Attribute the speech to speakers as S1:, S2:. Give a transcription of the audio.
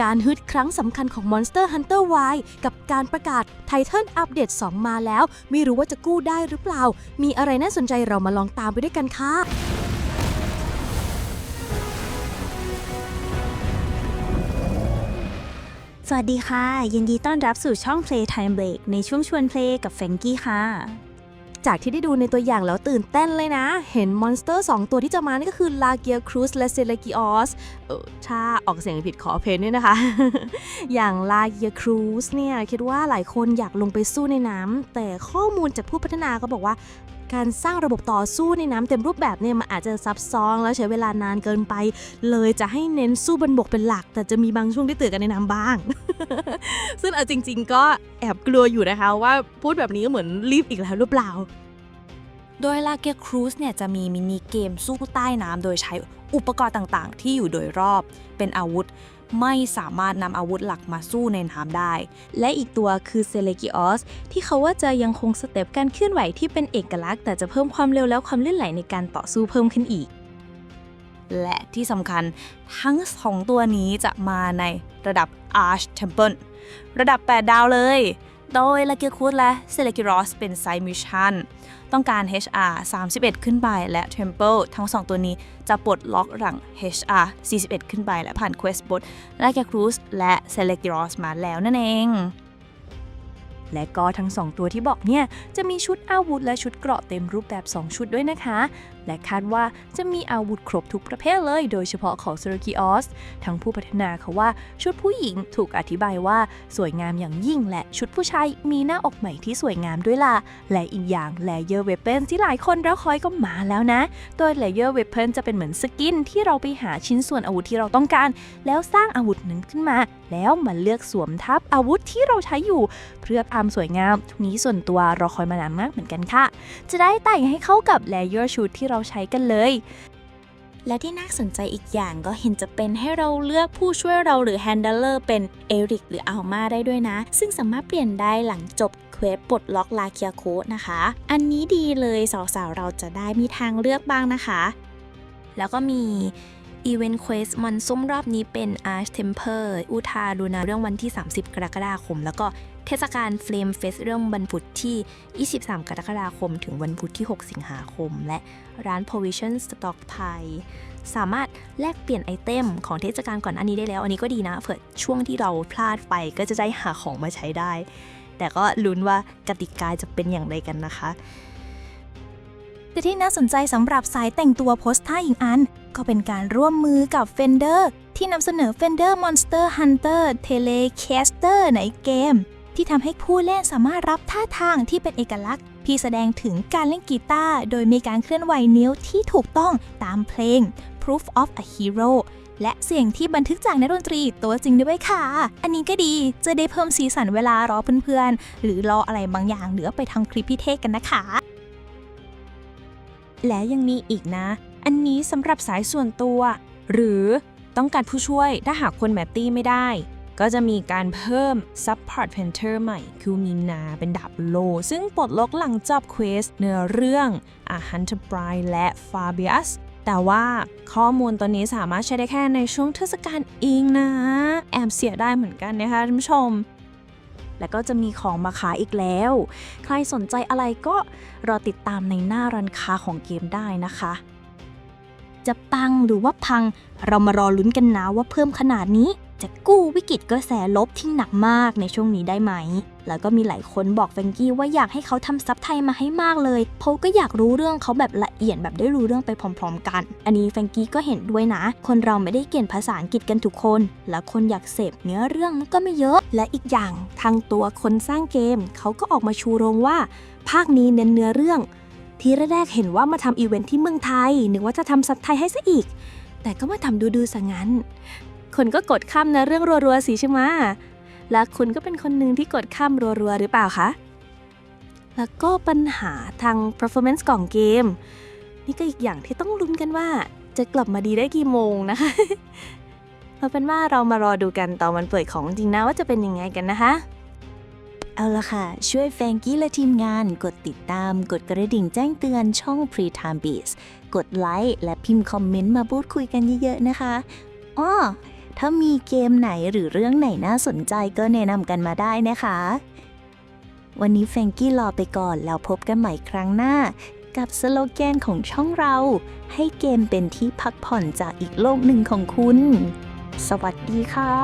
S1: การฮึดครั้งสำคัญของ Monster Hunter Y กับการประกาศ Titan Update 2 มาแล้ว ไม่รู้ว่าจะกู้ได้หรือเปล่า มีอะไรน่าสนใจเรามาลองตามไปด้วยกันค่ะ
S2: สวัสดีค่ะ ยินดีต้อนรับสู่ช่อง Playtime Break ในช่วงชวนเพลงกับแฟงกี้ค่ะ
S1: จากที่ได้ดูในตัวอย่างแล้วตื่นเต้นเลยนะ เห็นมอนสเตอร์ 2 ตัวที่จะมานี่ก็คือลาเกียครูสและเซเลกิออสเออถ้าออกเสียงผิดขอเพนด้วยนะคะ อย่างลาเกียครูสเนี่ย คิดว่าหลายคนอยากลงไปสู้ในน้ำแต่ข้อมูลจากผู้พัฒนาก็บอกว่าการสร้างระบบต่อสู้ในน้ำเต็มรูปแบบเนี่ยมันอาจจะซับซ้อนแล้วใช้เวลานานเกินไป เลยจะให้เน้นสู้บนบกเป็นหลัก แต่จะมีบางช่วงที่ตื่นกันในน้ำบ้าง ซึ่งเอาจริง ๆ ก็แอบกลัวอยู่นะคะว่าพูดแบบนี้ก็เหมือนรีบอีกแล้วหรือเปล่า
S3: โดยลาเกียครูซเนี่ยจะมีมินิเกมสู้ใต้น้ำโดยใช้อุปกรณ์ต่างๆ ที่อยู่โดยรอบเป็นอาวุธไม่สามารถนำอาวุธหลักมาสู้ในน้ำได้
S2: และอีกตัวคือเซเลกิออสที่เขาว่าจะยังคงสเต็ปการเคลื่อนไหวที่เป็นเอกลักษณ์ แต่จะเพิ่มความเร็วและความลื่นไหลในการต่อสู้เพิ่มขึ้นอีก
S3: และที่สำคัญทั้งสองตัวนี้จะมาในระดับ Arch Temple ระดับ 8 ดาวเลย โดยลาเกียคูดและเซเลกิรอสเป็นไซมิชันต้องการ HR 31 ขึ้นไปและ Temple ทั้ง 2 ตัวนี้จะปลดล็อกหลัง HR 41 ขึ้นไปและผ่าน Quest Bot ลาเกียครูสและเซเลกิรอสมาแล้วนั่นเอง
S2: และก็ทั้ง 2 ตัวที่บอกเนี่ย จะมีชุดอาวุธและชุดเกราะเต็มรูปแบบ 2 ชุดด้วยนะคะ และคาดว่าจะมีอาวุธครบทุกประเภทเลย โดยเฉพาะของเซอร์กิออสทั้งผู้พัฒนาเขาว่าชุดผู้หญิงถูกอธิบายว่าสวยงามอย่างยิ่งและชุดผู้ชายมีหน้าอกใหม่ที่สวยงามด้วยล่ะ และอีกอย่างแลเยอร์เวเปนที่หลายคนรอคอยก็มาแล้วนะ โดยแลเยอร์เวเปนจะเป็นเหมือนสกินที่เราไปหาชิ้นส่วนอาวุธที่เราต้องการ แล้วสร้างอาวุธนั้นขึ้นมา แล้วมาเลือกสวมทับอาวุธที่เราใช้อยู่ เพื่อความสวยงามทุกนี้ส่วนตัวรอคอยมานานมากเหมือนกันค่ะ จะได้แต่งให้เข้ากับแลเยอร์ชุดที่เราใช้กันเลย
S4: และที่น่าสนใจอีกอย่างก็เห็นจะเป็นให้เราเลือกผู้ช่วยเราหรือแฮนด์ลเลอร์เป็นเอริกหรืออัลมาได้ด้วยนะ ซึ่งสามารถเปลี่ยนได้หลังจบเควสปลดล็อกลาเคียโคนะคะ อันนี้ดีเลยสาวๆเราจะได้มีทางเลือกบ้างนะคะ
S2: แล้วก็มี อีเวนต์เควสมันส้มรอบนี้เป็น Arch Temper อุทาดูนาเรื่องวันที่ 30 กรกฎาคม แล้วก็เทศกาล Flame Fest เรื่องวันพุธที่ 23 กรกฎาคม ถึงวันพุธที่ 6 สิงหาคม และร้าน Provision Stock Pie สามารถแลกเปลี่ยนไอเทมของเทศกาลก่อนอันนี้ได้แล้ว อันนี้ก็ดีนะ เผื่อช่วงที่เราพลาดไปก็จะได้หาของมาใช้ได้ แต่ก็ลุ้นว่ากติกาจะเป็นอย่างไรกันนะคะ
S5: แต่ที่น่าสนใจสำหรับสายแต่งตัวโพสท่าอีกอัน ก็เป็นการร่วมมือกับ Fender ที่นำเสนอ Fender Monster Hunter Telecaster ในเกม ที่ทำให้ผู้เล่นสามารถรับท่าทางที่เป็นเอกลักษณ์ที่แสดงถึงการเล่นกีตาร์โดยมีการเคลื่อนไหวนิ้วที่ถูกต้องตามเพลง Proof of a Hero และเสียงที่บันทึกจากนักดนตรีตัวจริงด้วยค่ะ อันนี้ก็ดี จะได้เพิ่มสีสันเวลารอเพื่อนๆ หรือรออะไรบางอย่างเหรือไปทำคลิปพิเทศกันนะคะ
S3: และยังมีอีกนะ อันนี้สำหรับสายส่วนตัว หรือต้องการผู้ช่วยถ้าหากคนแมตตี้ไม่ได้ ก็จะมีการเพิ่ม Support Painter ใหม่ คือมีนาเป็นดาบโล ซึ่งปลดล็อกหลังจบเควสเนื้อเรื่องอา Hunter Bride และ Fabius แต่ว่าข้อมูลตัวนี้สามารถใช้ได้แค่ในช่วงเทศกาลเองนะ แอบเสียได้เหมือนกันนะคะท่านผู้ชม
S2: แล้วก็จะมีของมาขายอีกแล้ว ใครสนใจอะไรก็รอติดตามในหน้ารันค้าของเกมได้นะคะ จะปังหรือว่าพัง เรามารอลุ้นกันนะว่าเพิ่มขนาดนี้ จะกู้วิกฤตกระแสลบที่หนักมากในช่วงนี้ได้ไหม แล้วก็มีหลายคนบอกแฟงกี้ว่าอยากให้เขาทำซับไทยมาให้มากเลยเพราะก็อยากรู้เรื่องเขาแบบละเอียดแบบได้รู้เรื่องไปพร้อม ๆ กัน อันนี้แฟงกี้ก็เห็นด้วยนะ คนเราไม่ได้เก่งภาษาอังกฤษกันทุกคน และคนอยากเสพเนื้อเรื่องก็ไม่เยอะ และอีกอย่างทางตัวคนสร้างเกม เขาก็ออกมาชูโรงว่า ภาคนี้เน้นเนื้อเรื่อง ทีแรกๆเห็นว่ามาทำอีเวนท์ที่เมืองไทยนึกว่าจะทำซับไทยให้ซะอีก แต่ก็มาทำดูๆซะงั้น คนก็กดข้ามเนื้อเรื่องรัวๆสิใช่ไหม และคุณก็เป็นคนหนึ่งที่กดข้ามรัวๆหรือเปล่าคะ แล้วก็ปัญหาทาง performance ของเกม นี่ก็อีกอย่างที่ต้องลุ้นกันว่า จะกลับมาดีได้กี่โมงนะคะเอาเป็นว่าเรามารอดูกันตอนวันเปิดของจริงนะว่าจะเป็นยังไงกันนะคะ
S5: เอาละค่ะ ช่วยแฟรงกี้และทีมงาน กดติดตาม กดกระดิ่งแจ้งเตือนช่อง Pre Time Beats กดไลค์และพิมพ์คอมเมนต์มาพูดคุยกันเยอะๆนะคะอ้อ
S6: ถ้ามีเกมไหนหรือเรื่องไหนน่าสนใจก็แนะนำกันมาได้นะคะ วันนี้เฟงกี้รอไปก่อนแล้วพบกันใหม่ครั้งหน้า กับสโลแกนของช่องเรา ให้เกมเป็นที่พักผ่อนจากอีกโลกหนึ่งของคุณ สวัสดีค่ะ